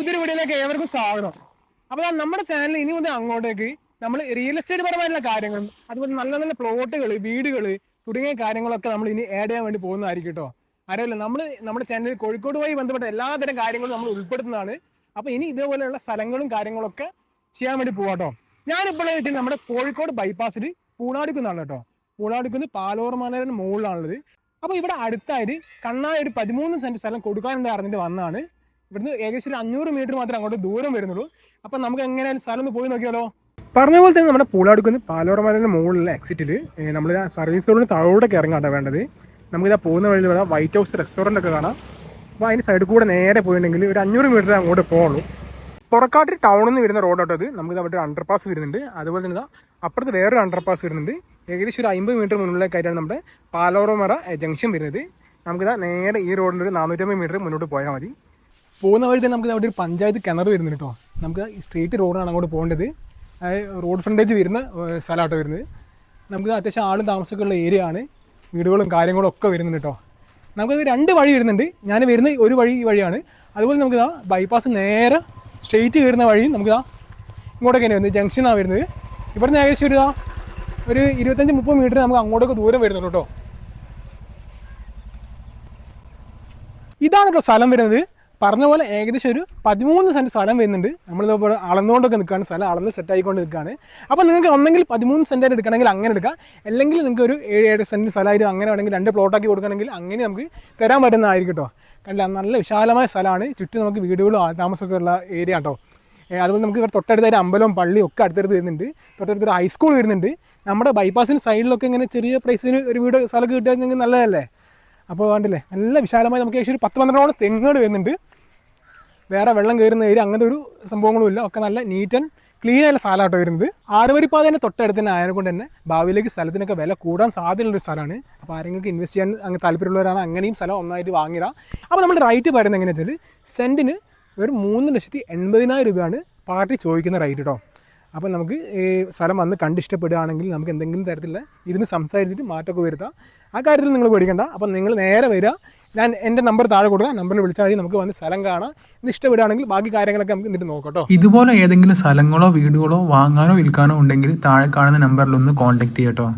പുതിയൊരു വീഡിയോയിലേക്ക് ഏവർക്കും സ്വാഗതം. അപ്പോൾ നമ്മുടെ ചാനൽ ഇനി മുതൽ അങ്ങോട്ടേക്ക് നമ്മൾ റിയൽ എസ്റ്റേറ്റ് പരമായിട്ടുള്ള കാര്യങ്ങളും അതുപോലെ നല്ല നല്ല പ്ലോട്ടുകൾ വീടുകൾ തുടങ്ങിയ കാര്യങ്ങളൊക്കെ നമ്മൾ ഇനി ആഡ് ചെയ്യാൻ വേണ്ടി പോകുന്നതായിരിക്കും കേട്ടോ അറിയാമല്ലോ നമ്മൾ നമ്മുടെ ചാനലിൽ കോഴിക്കോടുമായി ബന്ധപ്പെട്ട എല്ലാതരം കാര്യങ്ങളും നമ്മൾ ഉൾപ്പെടുത്തുന്നതാണ്. അപ്പോൾ ഇനി ഇതേപോലെയുള്ള സ്ഥലങ്ങളും കാര്യങ്ങളൊക്കെ ചെയ്യാൻ വേണ്ടി പോവാട്ടോ ഞാനിപ്പോൾ വെച്ചാൽ നമ്മുടെ കോഴിക്കോട് ബൈപ്പാസിൽ പൂണാടിക്കുന്നാണ് കേട്ടോ പൂണാടിക്കുന്ന് പാലോർ മുകളിലാണുള്ളത് അപ്പോൾ ഇവിടെ അടുത്തായിട്ട് കണ്ണായ ഒരു പതിമൂന്ന് സെന്റ് സ്ഥലം കൊടുക്കാനുണ്ട് അറിഞ്ഞിട്ട് വന്നതാണ്. ഇവിടുന്ന് ഏകദേശം ഒരു അഞ്ഞൂറ് മീറ്റർ മാത്രമേ അങ്ങോട്ട് ദൂരം വരുന്നുള്ളൂ. അപ്പം നമുക്ക് എങ്ങനെയാണ് സ്ഥലം ഒന്ന് പോയി നോക്കിയാലോ? പറഞ്ഞ പോലെ തന്നെ നമ്മുടെ പൂളാടുക്കുന്ന പാലോറമലയുടെ മുകളിലുള്ള എക്സിറ്റിൽ നമ്മൾ സർവീസ് റോഡിന് താഴോട്ടൊക്കെ ഇറങ്ങാട്ടോ വേണ്ടത്. നമുക്കിതാ പോകുന്ന വഴിയിൽ ഇവിടെ വൈറ്റ് ഹൗസ് റെസ്റ്റോറന്റ് ഒക്കെ കാണാം. അപ്പോൾ അതിന് സൈഡിൽ കൂടെ നേരെ പോയിട്ടുണ്ടെങ്കിൽ ഒരു അഞ്ഞൂറ് മീറ്റർ അങ്ങോട്ട് പോകുള്ളൂ പുറക്കാട്ട് ടൗണിൽ നിന്ന് വരുന്ന റോഡോട്ടോ അത് നമുക്ക് അവിടെ ഒരു അണ്ടർപാസ് വരുന്നുണ്ട്. അതുപോലെ തന്നെ അപ്പുറത്ത് വേറൊരു അണ്ടർപാസ് വരുന്നുണ്ട്. ഏകദേശം ഒരു അമ്പത് മീറ്റർ മുന്നിലേക്കായിട്ടാണ് നമ്മുടെ പാലോറമറ ജംഗ്ഷൻ വരുന്നത്. നമുക്കിതാ നേരെ ഈ റോഡിൽ ഒരു നാനൂറ്റമ്പത് മീറ്റർ മുന്നോട്ട് പോയാൽ മതി. പോകുന്ന വഴി തന്നെ നമുക്ക് അവിടെ ഒരു പഞ്ചായത്ത് കിണർ വരുന്നുണ്ട് കേട്ടോ. നമുക്ക് സ്ട്രീറ്റ് റോഡാണ് അങ്ങോട്ട് പോകേണ്ടത്. റോഡ് ഫ്രണ്ടേജ് വരുന്ന സ്ഥലമാട്ടോ വരുന്നത്. നമുക്ക് അത്യാവശ്യം ആളും താമസമൊക്കെ ഉള്ള ഏരിയ ആണ്. വീടുകളും കാര്യങ്ങളും ഒക്കെ വരുന്നുണ്ട് കേട്ടോ. നമുക്ക് രണ്ട് വഴി വരുന്നുണ്ട്. ഞാൻ വരുന്ന ഒരു വഴി ഈ വഴിയാണ്. അതുപോലെ നമുക്ക് ഇതാ ബൈപ്പാസ് നേരെ സ്ട്രെയിറ്റ് കയറുന്ന വഴി നമുക്ക് ഇതാ ഇങ്ങോട്ടൊക്കെ തന്നെ വരുന്നത്. ജംഗ്ഷനാണ് വരുന്നത്. ഇവിടുന്ന് ഏകദേശം ഒരു ആ ഒരു ഇരുപത്തഞ്ച് മുപ്പത് മീറ്റർ നമുക്ക് അങ്ങോട്ടൊക്കെ ദൂരം വരുന്നുള്ളൂ കേട്ടോ. ഇതാണ് കേട്ടോ സ്ഥലം വരുന്നത്. പറഞ്ഞ പോലെ ഏകദേശം ഒരു പതിമൂന്ന് സെന്റ് സ്ഥലം വരുന്നുണ്ട്. നമ്മളിതേപോലെ അളന്നുകൊണ്ടൊക്കെ നിൽക്കുകയാണ് സ്ഥലം അളന്ന് സെറ്റ് ആയിക്കൊണ്ട് നിൽക്കുകയാണ് അപ്പോൾ നിങ്ങൾക്ക് ഒന്നെങ്കിൽ പതിമൂന്ന് സെന്റായിട്ട് എടുക്കണമെങ്കിൽ അങ്ങനെ എടുക്കാം. അല്ലെങ്കിൽ നിങ്ങൾക്ക് ഒരു ഏഴ് ഏഴ് സെന്റ് സ്ഥലമായിട്ട് അങ്ങനെ വേണമെങ്കിൽ രണ്ട് പ്ലോട്ടാക്കി കൊടുക്കണമെങ്കിൽ അങ്ങനെ നമുക്ക് തരാൻ പറ്റുന്നതായിരിക്കും കേട്ടോ കണ്ടില്ല? നല്ല വിശാലമായ സ്ഥലമാണ്. ചുറ്റും നമുക്ക് വീടുകളും താമസമൊക്കെ ഉള്ള ഏരിയ കേട്ടോ അതുപോലെ നമുക്ക് ഇവിടെ തൊട്ടടുത്തായിട്ട് അമ്പലവും പള്ളിയും ഒക്കെ അടുത്തടുത്ത് വരുന്നുണ്ട്. തൊട്ടടുത്തൊരു ഹൈസ്കൂൾ വരുന്നുണ്ട്. നമ്മുടെ ബൈപ്പാസിന് സൈഡിലൊക്കെ ഇങ്ങനെ ചെറിയ പ്രൈസിന് ഒരു വീട് സ്ഥലമൊക്കെ കിട്ടുകയാണെങ്കിൽ നല്ലതല്ലേ? അപ്പോൾ കണ്ടില്ലേ? നല്ല വിശാലമായി നമുക്ക് ഏകദേശം ഒരു പത്ത് പന്ത്രണ്ടോളം തെങ്ങുകൾ വരുന്നുണ്ട്. വേറെ വെള്ളം കയറുന്ന ഏരിയ അങ്ങനത്തെ ഒരു സംഭവങ്ങളും ഇല്ല. ഒക്കെ നല്ല നീറ്റ് ആൻഡ് ക്ലീൻ ആയ സ്ഥലമായിട്ട് വരുന്നത്. ആറുവരിപ്പാതേന്റെ തൊട്ടടുത്ത് തന്നെ ആയതുകൊണ്ട് തന്നെ ഭാവിയിലേക്ക് സ്ഥലത്തിനൊക്കെ വില കൂടാൻ സാധ്യതയുള്ളൊരു സ്ഥലമാണ്. അപ്പോൾ ആരെങ്കിലും ഇൻവെസ്റ്റ് ചെയ്യാൻ അങ്ങ് താല്പര്യമുള്ളവരാണ് അങ്ങനെയും സ്ഥലം ഒന്നായിട്ട് വാങ്ങിയതാണ് അപ്പോൾ നമ്മൾ റൈറ്റ് പറയുന്നത് എങ്ങനെയാണെന്ന് വെച്ചാൽ സെന്റിന് ഒരു മൂന്ന് ലക്ഷത്തി എൺപതിനായിരം രൂപയാണ് പാർട്ടി ചോദിക്കുന്ന റൈറ്റ് കേട്ടോ അപ്പോൾ നമുക്ക് ഈ സ്ഥലം വന്ന് കണ്ടിഷ്ടപ്പെടുകയാണെങ്കിൽ നമുക്ക് എന്തെങ്കിലും തരത്തിലുള്ള ഇരുന്ന് സംസാരിച്ചിട്ട് മാറ്റമൊക്കെ വരുത്താം. ആ കാര്യത്തിൽ നിങ്ങൾ പേടിക്കണ്ട. അപ്പോൾ നിങ്ങൾ നേരെ വരിക. ഞാൻ എന്റെ നമ്പർ താഴെ കൊടുക്കുക നമ്പറിൽ വിളിച്ചാൽ മതി. നമുക്ക് വന്ന് സ്ഥലം കാണാം. ഇത് ഇഷ്ടപ്പെടുകയാണെങ്കിൽ ബാക്കി കാര്യങ്ങളൊക്കെ നമുക്ക് എന്നിട്ട് നോക്കട്ടോ. ഇതുപോലെ ഏതെങ്കിലും സ്ഥലങ്ങളോ വീടുകളോ വാങ്ങാനോ വിൽക്കാനോ ഉണ്ടെങ്കിൽ താഴെ കാണുന്ന നമ്പറിൽ ഒന്ന് കോൺടാക്ട് ചെയ്യട്ടോ.